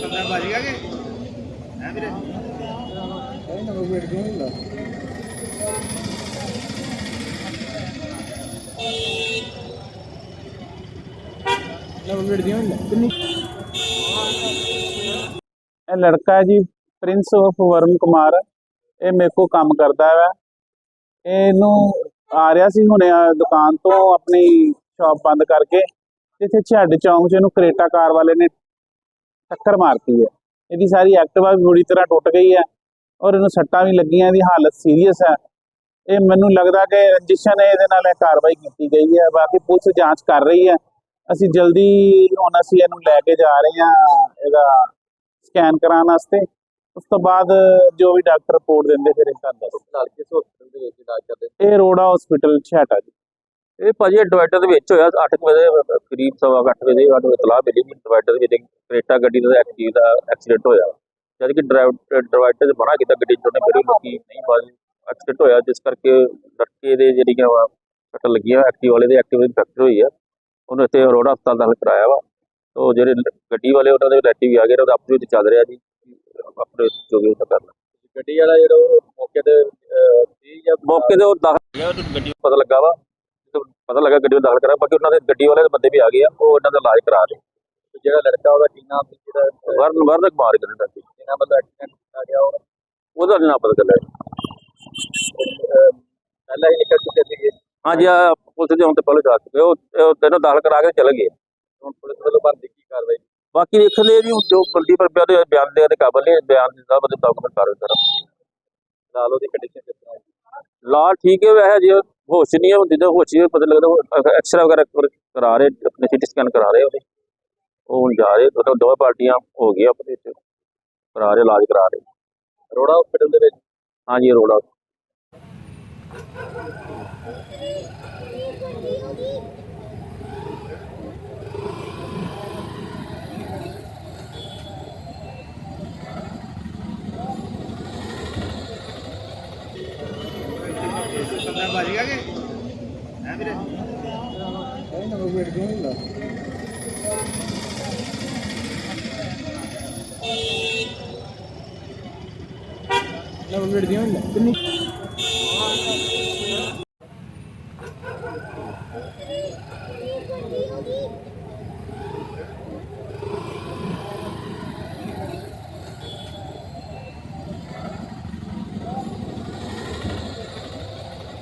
ਬੰਦਾ ਭੱਜ ਗਿਆ ਕਿ ਹੈ ਵੀਰੇ ਇਹ ਲੜਕਾ ਹੈ ਜੀ ਪ੍ਰਿੰਸ ਆਫ ਵਰਮ ਕੁਮਾਰ ਇਹ ਮੇਰੇ ਕੋਲ ਕੰਮ ਕਰਦਾ ਹੈ। ਇਹਨੂੰ ਆ ਰਿਹਾ ਸੀ ਹੁਣੇ ਦੁਕਾਨ ਤੋਂ ਆਪਣੀ ਸ਼ਾਪ ਬੰਦ ਕਰਕੇ। ਇੱਥੇ ਛੱਡ ਚੌਂਕ 'ਚ ਇਹਨੂੰ ਕਰੇਟਾ ਕਾਰ ਵਾਲੇ ਨੇ ਟੱਕਰ ਮਾਰਤੀ ਹੈ। ਇਹਦੀ ਸਾਰੀ ਐਕਟਿਵਾ ਵੀ ਬੁਰੀ ਤਰ੍ਹਾਂ ਟੁੱਟ ਗਈ ਹੈ। ਔਰ ਇਹਨੂੰ ਸੱਟਾਂ ਵੀ ਲੱਗੀਆਂ, ਇਹਦੀ ਹਾਲਤ ਸੀਰੀਅਸ ਹੈ। ਇਹ ਮੈਨੂੰ ਲੱਗਦਾ ਕਿ ਰੰਜਿਸ਼ਾਂ ਨੇ ਇਹਦੇ ਨਾਲ ਇਹ ਕਾਰਵਾਈ ਕੀਤੀ ਗਈ ਹੈ। ਬਾਕੀ ਪੁਲਿਸ ਜਾਂਚ ਕਰ ਰਹੀ ਹੈ। ਅਸੀਂ ਜਲਦੀ ਹੁਣ ਅਸੀਂ ਇਹਨੂੰ ਲੈ ਕੇ ਜਾ ਰਹੇ ਹਾਂ, ਇਹਦਾ ਸਕੈਨ ਕਰਾਉਣ ਵਾਸਤੇ। ਉਸ ਤੋਂ ਬਾਅਦ ਜੋ ਵੀ ਡਾਕਟਰ ਰਿਪੋਰਟ ਦਿੰਦੇ ਫਿਰ ਇਹ ਦੱਸ ਨਾਲ ਕਿਸ ਹਸਪੀਟਲ ਦੇ ਵਿੱਚ ਇਲਾਜ ਕਰਦੇ? ਇਹ ਰੋੜਾ ਹਸਪੀਟਲ ਛਾਟਾ ਜੀ। ਇਹ ਭਾਜੀ ਡਿਵਾਈਡਰ ਦੇ ਵਿੱਚ ਹੋਇਆ 8 ਵਜੇ ਕਰੀਬ ਸਵਾ ਕੁ ਅੱਠ ਵਜੇ ਸਾਨੂੰ ਇਤਲਾਹ ਮਿਲੀ ਕਿ ਡਿਵਾਈਡਰ ਦੇ ਵਿੱਚ ਕਰੇਟਾ ਗੱਡੀ ਦਾ ਐਕਸੀਡੈਂਟ ਦਾ ਐਕਸੀਡੈਂਟ ਹੋਇਆ। ਜਦ ਕਿ ਡਿਵਾਈਡਰ 'ਚ ਮਨਾ ਕੀਤਾ ਗੱਡੀ ਚੋਣੇ ਮੇਰੇ ਲੋਕੀ ਨਹੀਂ ਬਾਜੀ ਐਕਸੀਡੈਂਟ ਹੋਇਆ ਜਿਸ ਕਰਕੇ ਲੜਕੇ ਦੇ ਜਿਹੜੀਆਂ ਵਾ ਸੱਟ ਲੱਗੀਆਂ ਐਕਟਿਵ ਵਾਲੇ ਦੇ ਐਕਟਿਵ ਫੈਕਟਰ ਹੋਈ ਆ। ਉਹਨੂੰ ਇੱਥੇ ਅਰੋੜਾ ਹਸਪਤਾਲ ਦਾਖਲ ਕਰਾਇਆ ਵਾ। ਤੋ ਜਿਹੜੇ ਗੱਡੀ ਵਾਲੇ ਉਹਨਾਂ ਦੇ ਲੈਟੀ ਵੀ ਆ ਗਏ ਉਹਦਾ ਆਪਰੇ ਵਿੱਚ ਚੱਲ ਰਿਹਾ ਜੀ। ਆਪਣੇ ਜੋ ਵੀ ਉਹ ਕਰਨਾ। ਗੱਡੀ ਵਾਲਾ ਜਿਹੜਾ ਉਹ ਮੌਕੇ ਤੇ ਸੀ ਜਾਂ ਮੌਕੇ ਤੇ ਉਹ ਦਾਖਲ ਉਹਨੂੰ ਗੱਡੀ ਪਤਾ ਲੱਗਾ ਵਾ। ਪਤਾ ਲੱਗਾ ਗੱਡੀ ਨੂੰ ਦਾਖਲ ਕਰਾ ਬਾਕੀ ਉਹਨਾਂ ਦੇ ਗੱਡੀ ਵਾਲੇ ਦੇ ਬੰਦੇ ਵੀ ਆ ਗਏ ਆ ਉਹ ਇਹਨਾਂ ਦਾ ਇਲਾਜ ਕਰਾ ਰਹੇ। ਜਿਹੜਾ ਲੜਕਾ ਉਹਦਾ ਸੀ ਜਿਹੜਾ ਵਰਨ ਵਰਨ ਕੁਮਾਰ ਕਹਿੰਦਾ ਸੀ। ਇਹਨਾਂ ਮਤਲਬ ਐਕਸੀਡੈਂਟ ਆ ਗਿਆ ਉਹ ਉਹਦਾ ਨੀ ਪਤਾ ਚੱਲਿਆ ਪਹਿਲਾਂ ਹੀ ਨਿਕਲ ਚੁੱਕੇ ਸੀਗੇ। ਹਾਂਜੀ ਪੁਲਿਸ ਦੇ ਹੁਣ ਤੇ ਪਹਿਲੇ ਜਾ ਚੁੱਕੇ ਉਹ ਉਹ ਤੈਨੂੰ ਦਾਖਲ ਕਰਾ ਕੇ ਚਲੇ ਗਏ। ਹੁਣ ਪੁਲਿਸ ਵੱਲੋਂ ਬੰਦੀ ਕੀ ਕਾਰਵਾਈ? ਬਾਕੀ ਦੇਖਦੇ ਆ ਜੀ ਜੋ ਬੰਦੀ ਪਰ ਬਿਆਨ ਦੇ ਕਾਬਲ ਨੇ, ਬਿਆਨ ਦੇ ਸਾਹਿਬ ਦੇ ਡਾਕੂਮੈਂਟ ਕਰ ਸਰ ਨਾਲ ਉਹਦੀ ਕੰਡੀਸ਼ਨ ਕਿਸ ਤਰ੍ਹਾਂ ਹੈ? ਲਾਲ ਠੀਕ ਹੈ ਵੈਸੇ, ਜੇ ਹੋਸ਼ ਨਹੀਂ ਹੁੰਦੀ ਤਾਂ ਹੋਸ਼ ਹੀ ਪਤਾ ਲੱਗਦਾ ਐਕਸਰਾ ਵਗੈਰਹ ਕਰਾ ਰਹੇ, ਆਪਣੇ ਸਿਟੀ ਸਕੈਨ ਕਰਾ ਰਹੇ ਉਹਦੇ। ਉਹ ਹੁਣ ਜਾ ਰਹੇ ਦੋ ਦੋਵੇਂ ਪਾਰਟੀਆਂ ਹੋ ਗਈਆਂ ਆਪਣੇ ਵਿੱਚ। ਕਰਾ ਰਹੇ, ਇਲਾਜ ਕਰਾ ਰਹੇ। ਰੋੜਾ ਹਸਪੀਟਲ ਦੇ ਵਿੱਚ? ਹਾਂਜੀ ਰੋੜਾ ਬੰਦਾ ਭੱਜ ਗਿਆ ਕਿ ਹੈ ਵੀਰੇ ਨੰਬਰ ਦੀਆਂ ਕਿੰਨੀ